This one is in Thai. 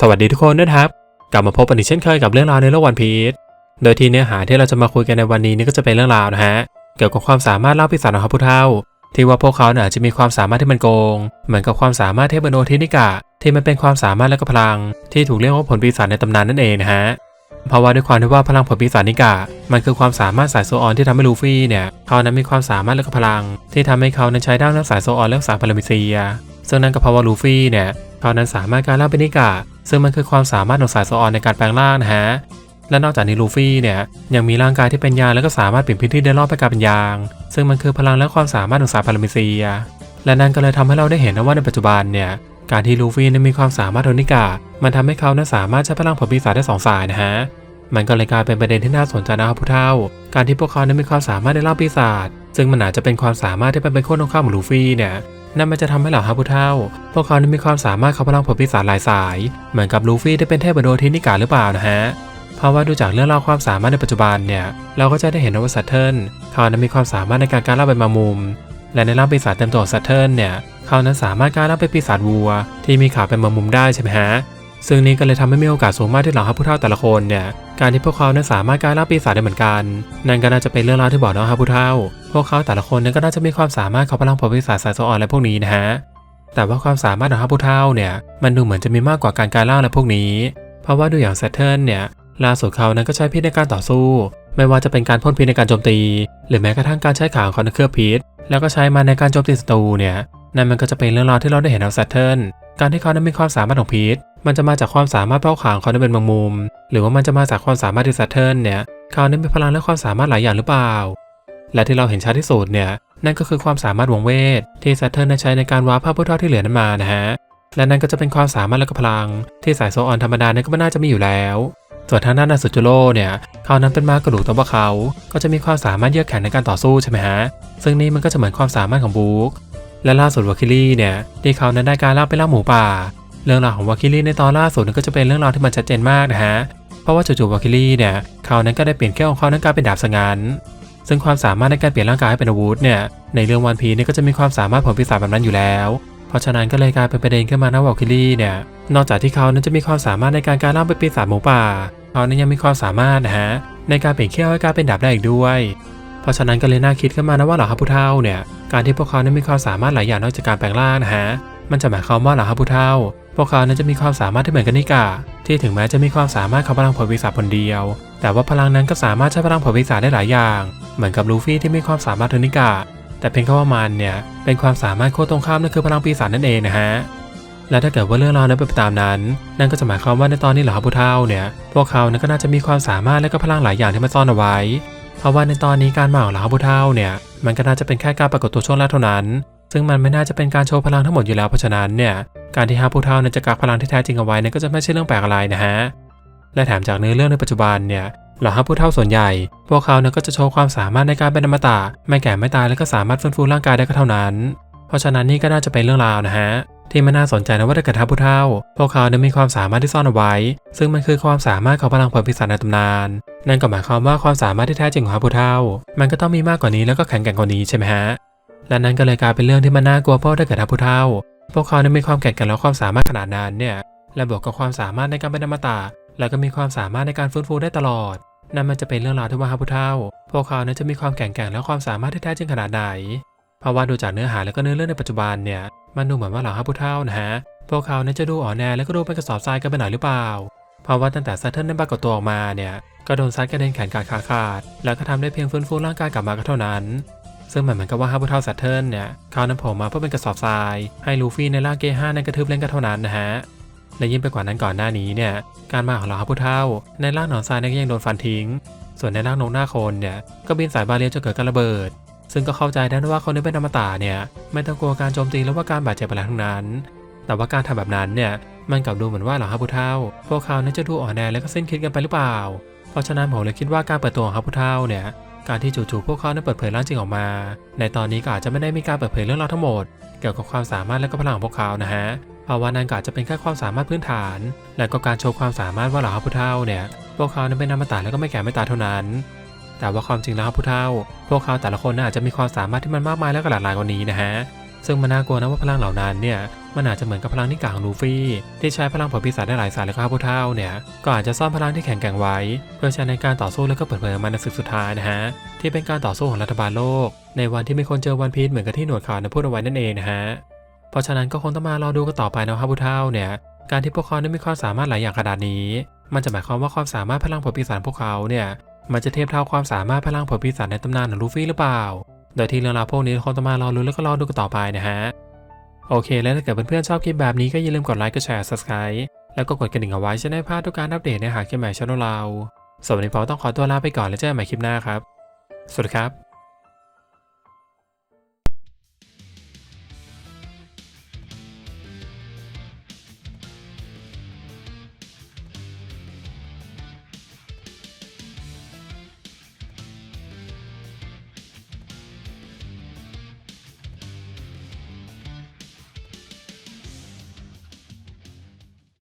สวัสดีทุกคนนะครับ กลับมาพบกันอีกเช่นเคยกับเรื่องราวในโลกวันพีชโดยที่เนื้อหาที่เราจะมาคุยกันในวันนี้นี่ก็จะเป็นเรื่องราวนะฮะเกี่ยวกับความสามารถเล่าปีศาจของพระผู้เฒ่าที่ว่าพวกเขาเนี่ยอาจจะมีความสามารถที่มันโกง เหมือนกับความสามารถเทพโนทินิกะ ที่มันเป็นความสามารถและก็พลัง ที่ถูกเรียกว่าผลปีศาจในตำนานนั่นเองนะฮะเพราะว่าด้วยความที่ว่าพลังผลปีศาจนิกะ มันคือความสามารถสายโซออนที่ทำให้ลูฟี่เนี่ยเขานั้นมีความสามารถและก็พลัง ที่ทำให้เขานั้นใช้ด้านรักษาโซออนและรักษาพารามิเซีย ซึ่งนั่นก็เพราะว่าลูฟี่เนี่ยเขานั้นสามารถการล่าเป็นนิกะซึ่งมันคือความสามารถของสายโซออนในการแปลงร่างนะฮะและนอกจากนี้ลูฟี่เนี่ยยังมีร่างกายที่เป็นยางและก็สามารถเปลี่ยนพื้นที่ได้รอบไปกลายเป็นยาง ซึ่งมันคือพลังและความสามารถของสายพารามิเซีย และนั่นก็เลยทำให้เราได้เห็นนะว่าในปัจจุบันเนี่ยการที่ลูฟี่นั้นมีความสามารถโดนิกะมันทำให้เขานั้นสามารถใช้พลังผลปีศาจได้สองสายนะฮะ มันก็เลยกลายเป็นประเด็นที่น่าสนใจนะครับผู้เฒ่า การที่พวกเขานั้นมีความสามารถในเล่าปีศาจ ซึ่งมันอาจจะเป็นความสามารถที่เป็นไปโค่นตรงข้ามของลูฟี่เนี่ย นั่นมันจะทำให้เหล่าฮับผู้เฒ่า พวกเขานั้นมีความสามารถเขาพลังผลปีศาจหลายสาย เหมือนกับลูฟี่ที่เป็นเทพโดทินิกาหรือเปล่านะฮะ เพราะว่าดูจากเรื่องราวความสามารถในปัจจุบันเนี่ย เราก็จะได้เห็นว่าซัตเทิลเขานั้นมีความสามารถในการการเล่าเป็นมามุม และในร่างปีศาจเต็มตัวของซัตเทิลเนี่ย เขานั้นสามารถการเล่าเป็นปีศาจวัว ที่มีขาเป็นมามุมได้ใช่ไหมฮะ ซึ่งนี้ก็เลยทำให้มีโอกาสสูงมากที่เหล่าฮับผู้เฒ่าแต่ละคนเนี่ย การที่พวกเขานั้นสามารถกายร่าปีศาจได้เหมือนกัน นั่นก็น่าจะเป็นเรื่องราวที่บอกนะฮับผู้เฒ่า พวกเขาแต่ละคนนั้นก็น่าจะมีความสามารถเขาพลังผลปีศาจสายโซออนและพวกนี้นะฮะ แต่ว่าความสามารถของฮับผู้เฒ่าเนี่ยมันดูเหมือนจะมีมากกว่าการกลายร่างและพวกนี้ เพราะว่าดูอย่างเซตเทิลเนี่ยล่าสุดเขานั้นก็ใช้พิษในการต่อสู้ ไม่ว่าจะเป็นการพ่นพิษในการโจมตี หรือแม้กระทั่งการใช้ขาของเขาในเคลือพิษ แล้วก็ใช้มันในการโจมตีศัตรูเนี่ยนั่นมันก็จะเป็นเรื่องราวที่เราได้เห็นเอาเซตเทิลการที่เขานั้นมีความสามารถของพิษมันจะมาจากความสามารถเป้าขางเขานั้นเป็นบางมุม หรือว่ามันจะมาจากความสามารถที่เซตเทิลเนี่ย เขานั้นมีพลังและความสามารถหลายอย่างหรือเปล่า และที่เราเห็นชัดที่สุดเนี่ยนั่นก็คือความสามารถวงเวท ที่เซตเทิลได้ใช้ในการวาร์ปภาพผู้ท่าที่เหลือนั้นมานะฮะและนั่นก็จะเป็นความสามารถและก็พลัง ที่สายโซออนธรรมดาเนั้นก็ไม่น่าจะมีอยู่แล้วส่วนทางด้านนาสุจูโร่เนี่ยเขานั้นเป็นมากระดูกแต่ว่าเขา ก็จะมีความสามารถเยือกแข็งในการต่อสู้ใช่ไหมฮะ ซึ่งนี่มันก็จะเหมือนความสามารถของบุ๊กและล่าสุดวาคิลี่เนี่ยที่เขานั้นได้การล่าไปล่าหมูป่า เรื่องราวของวาคิลี่ในตอนล่าสุดนั้นก็จะเป็นเรื่องราวที่มันชัดเจนมากนะฮะ เพราะว่าจู่ๆวาคิลี่เนี่ยเขานั้นก็ได้เปลี่ยนแก้วของเขานั้นกลายเป็นดาบสงัน ซึ่งความสามารถในการเปลี่ยนร่างกายให้เป็นอาวุธเนี่ยในเรื่องวันพีเนี่ยก็จะมีความสามารถผลปีศาจแบบนั้นอยู่แล้ว เพราะฉะนั้นก็เลยกลายเป็นประเด็นขึ้นมานะวาคิลี่เนี่ยนอกจากที่เขานั้นจะมีความสามารถในการกายร่างเป็นปีศาจหมูป่าเขานั้นยังมีความสามารถนะฮะในการเปลี่ยนเขี้ยวให้กลายเป็นดาบได้อีกด้วย เพราะฉะนั้นก็เลยน่าคิดขึ้นมานะว่าเหล่าฮับผู้เฒ่าเนี่ยการที่พวกเขานั้นมีความสามารถหลายอย่างนอกจากการแปลงร่างนะฮะมันจะหมายความว่าเหล่าฮับผู้เฒ่าพวกเขานั้นจะมีความสามารถที่เหมือนกันนิกาที่ถึงแม้จะมีความสามารถเขาพลังผลวิสาผลเดียว แต่ว่าพลังนั้นก็สามารถใช้พลังผลวิสาได้หลายอย่าง เหมือนกับลูฟี่ที่มีความสามารถเทนิกาแต่เพียงแค่ว่ามันเนี่ยเป็นความสามารถโค่นตรงข้ามนั่นคือพลังปีศาจนั่นเองนะฮะและถ้าเกิดว่าเรื่องราวนั้นเป็นไปตามนั้น นั่นก็จะหมายความว่าในตอนนี้เหล่าฮับผู้เฒ่าเนี่ย พวกเขานั้นก็น่าจะมีความสามารถและก็พลังหลายอย่างที่มาซ่อนเอาไว้ เพราะว่าในตอนนี้การมาของเหล่าฮับผู้เฒ่าเนี่ย มันก็น่าจะเป็นแค่การปรากฏตัวช่วงแรกเท่านั้น ซึ่งมันไม่น่าจะเป็นการโชว์พลังทั้งหมดอยู่แล้วเพราะฉะนั้นเนี่ย การที่ฮับผู้เฒ่านั้นจะกักพลังที่แท้จริงเอาไว้นี่ยก็จะไม่ใช่เรื่องแปลกอะไรนะฮะ และแถมจากเนื้อเรื่องในปัจจุบันเนี่ยเหล่าฮับผู้เฒ่าส่วนใหญ่ พวกเขาเนี่ยก็จะโชว์ความสามารถในการเป็นอมตะไม่แก่ไม่ตายและก็สามารถฟื้นฟูร่างกายได้ก็เท่านั้น เพราะฉะนั้นนี่ก็น่าจะเป็นเรื่องราวนะฮะที่มันน่าสนใจนะว่าถ้าเกิดทัพผู้เฒ่า พวกเขาเนี่ยมีความสามารถที่ซ่อนเอาไว้ ซึ่งมันคือความสามารถของพลังผลพิศาจในตำนาน นั่นก็หมายความว่าความสามารถที่แท้จริงของทัพผู้เฒ่า มันก็ต้องมีมากกว่านี้แล้วก็แข็งแกร่งกว่านี้ใช่ไหมฮะ และนั่นก็เลยกลายเป็นเรื่องที่มันน่ากลัวเพราะถ้าเกิดทัพผู้เฒ่า พวกเขาเนี่ยมีความแข็งแกร่งและความสามารถขนาดนั้นเนี่ย และบวกกับความสามารถในการเป็นอมตะ แล้วก็มีความสามารถในการฟื้นฟูได้ตลอด นั่นมันจะเป็นเรื่องราวที่ว่าทัพผู้เฒ่า พวกเขาเนี่ยจะมีความแข็งแกร่งและความสามารถที่แท้จริงขนาดไหน เพราะว่าดูจากเนื้อหาแล้วก็เนื้อเรื่องในปัจจุบันเนี่ย มันดูเหมือนว่าเหล่าฮับผู้เฒ่านะฮะ พวกเขาเนี่ยจะดูอ่อนแอและก็ดูเป็นกระสอบทรายกันไปหน่อยหรือเปล่า เพราะว่าตั้งแต่ซัตเทิลได้ปรากฏตัวออกมาเนี่ย ก็โดนซัดกระเด็นแขนขาขาขาด แล้วก็ทำได้เพียงฟื้นฟูร่างกายกลับมาก็เท่านั้น ซึ่งเหมือนกับว่าฮับผู้เฒ่าซัตเทิลเนี่ยเขานั้นโผล่มาเพื่อเป็นกระสอบทราย ให้ลูฟี่ในร่างเกห้านั้นกระทืบเล่นก็เท่านั้นนะฮะ และยิ่งไปกว่านั้นก่อนหน้านี้เนี่ยการมาของเหล่าฮับผู้เฒ่า ในร่างหนอนทรายนั้นก็ยังโดนฟันทิ้ง ส่วนในร่างนกหน้าโคนเนี่ยก็บินสายบาเรียจนเกิดการระเบิด ซึ่งก็เข้าใจได้ว่าคนที่เป็นอมตะเนี่ยไม่ต้องกลัวการโจมตีหรือว่าการบาดเจ็บอะไรทั้งนั้น แต่ว่าการทำแบบนั้นเนี่ยมันกลับดูเหมือนว่าเหล่าฮับผู้เฒ่า พวกเขาเนั้นจะดูอ่อนแอและก็สิ้นคิดกันไปหรือเปล่า เพราะฉะนั้นผมเลยคิดว่าการเปิดตัวของฮับผู้เฒ่าเนี่ยการที่จู่ๆพวกเขานั้นเปิดเผยร่างจริงออกมา ในตอนนี้ก็อาจจะไม่ได้มีการเปิดเผยเรื่องราวทั้งหมด เกี่ยวกับความสามารถและก็พลังของพวกเขานะฮะ เพราว่านั่นก็อาจจะเป็นแค่ความสามารถพื้นฐาน และก็การโชว์ความสามารถว่าเหล่าฮับผู้เฒ่าเนี่ย พวกเขานั้นเป็นอมตะและก็ไม่แก่ไม่ตายเท่านั้น แต่ว่าความจริงแล้วครับผู้เฒ่า พวกเขาแต่ละคนน่าอาจจะมีความสามารถที่มันมากมายและก็หลากหลายกว่านี้นะฮะ ซึ่งมันน่ากลัวนะว่าพลังเหล่านั้นเนี่ย มันอาจจะเหมือนกับพลังนิกาของลูฟี่ที่ใช้พลังผลปีศาจได้หลายสายแล้วก็ผู้เท่าเนี่ย ก็อาจจะซ่อนพลังที่แข็งแกร่งไว้ เพื่อใช้ในการต่อสู้แล้วก็เปิดเผยออกมาในศึกสุดท้ายนะฮะ ที่เป็นการต่อสู้ของรัฐบาลโลก ในวันที่มีคนเจอวันพีชเหมือนกับที่หนวดขาวได้พูดเอาไว้นั่นเองนะฮะ เพราะฉะนั้นก็คงต้องมารอดูกันต่อไปนะครับผู้เท่าเนี่ย การที่พวกเขาได้มีความสามารถหลายอย่างขนาดนี้ มันจะหมายความว่าความสามารถพลังผลปีศาจพวกเขาเนี่ยมันจะเทียบเท่าความสามารถพลังผลปีศาจในตำนานของลูฟี่หรือเปล่า โดยที่เรื่องราวพวกนี้คงต้องมารอรุ้แล้วก็รอดูกันต่อไปนะฮะ โอเค แล้วถ้าเกิดเพื่อนๆชอบคลิปแบบนี้ก็อย่าลืมกดไลค์ กดแชร์ subscribe แล้วก็กดกระดิ่งเอาไว้จะได้พลาดทุกการอัปเดตในหาคลิปใหม่ช่องเราสำหรับวันนี้ผมต้องขอตัวลาไปก่อนแล้วเจอกันใหม่คลิปหน้าครับ สวัสดีครับ